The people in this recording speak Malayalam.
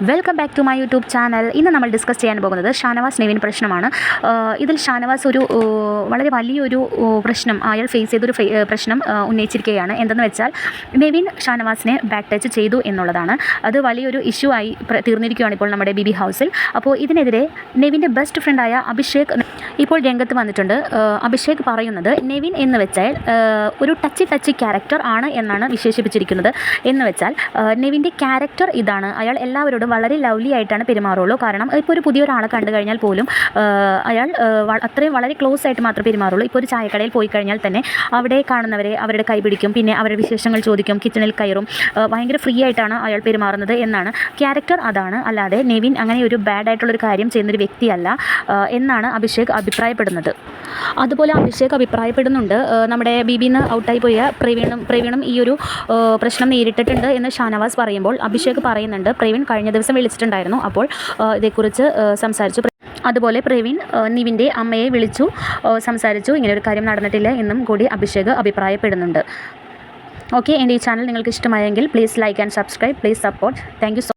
Welcome back to my YouTube channel ഇന്ന് നമ്മൾ ഡിസ്കസ് ചെയ്യാൻ പോകുന്നത് ഷാനവാസ് നെവിൻ പ്രശ്നമാണ്. ഇതിൽ ഷാനവാസ് ഒരു വളരെ വലിയൊരു പ്രശ്നം അയാൾ ഫേസ് ചെയ്തൊരു പ്രശ്നം ഉന്നയിച്ചിരിക്കുകയാണ്. എന്തെന്ന് വെച്ചാൽ നെവിൻ ഷാനവാസിനെ ബാക്ക് ടച്ച് ചെയ്തു എന്നുള്ളതാണ്. അത് വലിയൊരു ഇഷ്യൂ ആയി തീർന്നിരിക്കുകയാണ് ഇപ്പോൾ നമ്മുടെ ബി ഹൗസിൽ. അപ്പോൾ ഇതിനെതിരെ നെവിന്റെ ബെസ്റ്റ് ഫ്രണ്ടായ അഭിഷേക് ഇപ്പോൾ രംഗത്ത് വന്നിട്ടുണ്ട്. അഭിഷേക് പറയുന്നത് നെവിൻ എന്ന് വെച്ചാൽ ഒരു ടച്ച് ടച്ച് ക്യാരക്ടർ ആണ് എന്നാണ് വിശേഷിപ്പിച്ചിരിക്കുന്നത്. എന്ന് വെച്ചാൽ നെവിന്റെ ക്യാരക്ടർ ഇതാണ്. അയാൾ എല്ലാവരോടും വളരെ ലവ്ലി ആയിട്ടാണ് പെരുമാറുള്ളൂ. കാരണം ഇപ്പോൾ ഒരു പുതിയൊരാളെ കണ്ടു കഴിഞ്ഞാൽ പോലും അയാൾ അത്രയും വളരെ ക്ലോസ് ആയിട്ട് മാത്രമേ പെരുമാറുള്ളൂ. ഇപ്പോൾ ഒരു ചായക്കടയിൽ പോയി കഴിഞ്ഞാൽ തന്നെ അവിടെ കാണുന്നവരെ അവരുടെ കൈ പിടിക്കും. പിന്നെ അവരുടെ വിശേഷങ്ങൾ ചോദിക്കും. കിച്ചണിൽ കയറും. ഭയങ്കര ഫ്രീ ആയിട്ടാണ് അയാൾ പെരുമാറുന്നത് എന്നാണ്. ക്യാരക്ടർ അതാണ്. അല്ലാതെ നെവിൻ അങ്ങനെ ഒരു ബാഡ് ആയിട്ടുള്ളൊരു കാര്യം ചെയ്യുന്നൊരു വ്യക്തിയല്ല എന്നാണ് അഭിഷേക് അഭിപ്രായപ്പെടുന്നത്. അതുപോലെ അഭിഷേക് അഭിപ്രായപ്പെടുന്നുണ്ട്. നമ്മുടെ ബിബിന്ന് ഔട്ടായി പോയ പ്രവീണും പ്രവീണും ഈ ഒരു പ്രശ്നം നേരിട്ടിട്ടുണ്ട് എന്ന് ഷാനവാസ് പറയുമ്പോൾ അഭിഷേക് പറയുന്നുണ്ട്. പ്രവീൺ കഴിഞ്ഞ ദിവസം വിളിച്ചിട്ടുണ്ടായിരുന്നു. അപ്പോൾ ഇതേക്കുറിച്ച് സംസാരിച്ചു. അതുപോലെ പ്രവീൺ നിവിന്റെ അമ്മയെ വിളിച്ചു സംസാരിച്ചു. ഇങ്ങനെ ഒരു കാര്യം നടന്നിട്ടില്ല എന്നും കൂടി അഭിഷേക് അഭിപ്രായപ്പെടുന്നുണ്ട്. ഓക്കെ എന്റെ ഈ ചാനൽ നിങ്ങൾക്ക് ഇഷ്ടമായെങ്കിൽ please like and subscribe. Please support. Thank so